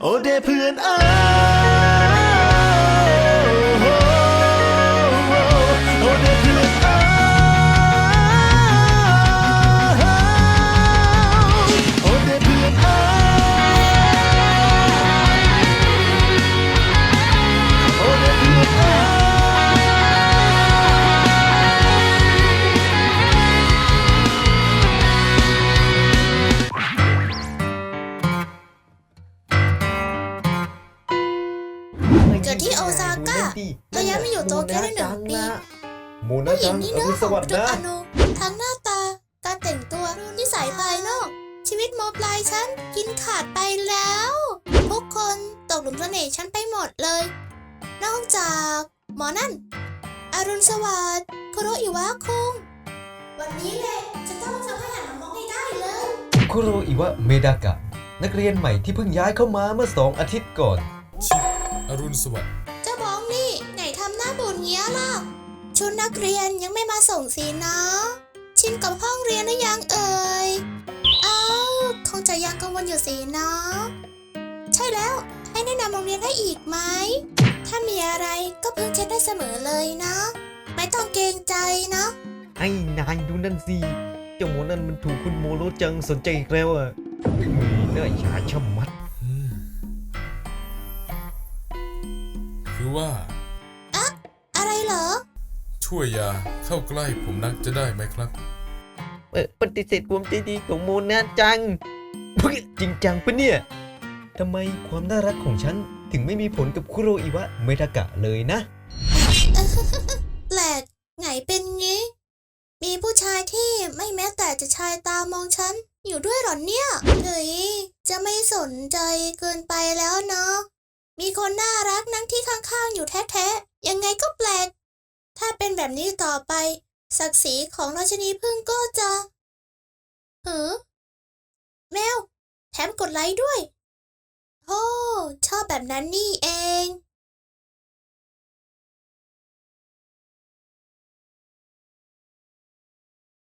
โอเดเพื่อนเอ้ย เกิดที่โอซาก้าแต่ย้ายมาอยู่โตเกียวได้หนึ่งปีโมนาผู้หญิจังงนี่อเนื้รุอณหสอมวัสทุดิ์กนะอนุทั้งหน้าตา การแต่งตัวนิสัยภายนอก ชีวิตมปลายฉันกินขาดไปแล้ว ทุกคนตกหลุมเสน่ห์ฉันไปหมดเลย นอกจากหมอนั่น อรุณสวัสดิ์คุโรอิวะคุง วันนี้แหละจะต้องทำให้หันมามองให้ได้เลย คุโรอิวะเมดากะ นักเรียนใหม่ที่เพิ่งย้ายเข้ามาเมื่อสองอาทิตย์ก่อนชิ อรุณสวัสดิ์เจ้าบ้องนี่ ไหนทำหน้าบ่นเงี้ยล่ะ ชุดนักเรียนยังไม่มาส่งสินะ ชินกับห้องเรียนหรือยังเอ่ย อ้าวคงจะยังกังวลอยู่สินะ ใช่แล้ว ให้แนะนำโรงเรียนให้อีกไหม ถ้ามีอะไรก็เพิ่งเช็คได้เสมอเลยนะ ไม่ต้องเกรงใจนะ ไอ้นายดูนั่นสิ เจ้าโมนั่นมันถูกคุณโมโรจังสนใจอีกแล้วอะมีเนื้อฉาชะมัด ว่า อะไรเหรอ ช่วยอยาเข้าใกล้ผมนักจะได้ไหมครับ เออปฏิเสธความใจดีของโมนาจังเฮ้ยจริงจังปะเนี่ยทำไมความน่ารักของฉันถึงไม่มีผลกับคุโรอิวะเมดากะเลยนะ แปลกไงเป็นงี้ มีผู้ชายที่ไม่แม้แต่จะชายตามองฉัน อยู่ด้วยเหรอเนี่ยเฮ้ยจะไม่สนใจเกินไปแล้วเนาะ มีคนน่ารักนั่งที่ข้างๆ อยู่แท้ๆ ยังไงก็แปลก ถ้าเป็นแบบนี้ต่อไป ศักดิ์ศรีของราชนีพึ่งก็จะหือแมว แถมกดไลค์ด้วย โอ้ ชอบแบบนั้นนี่เอง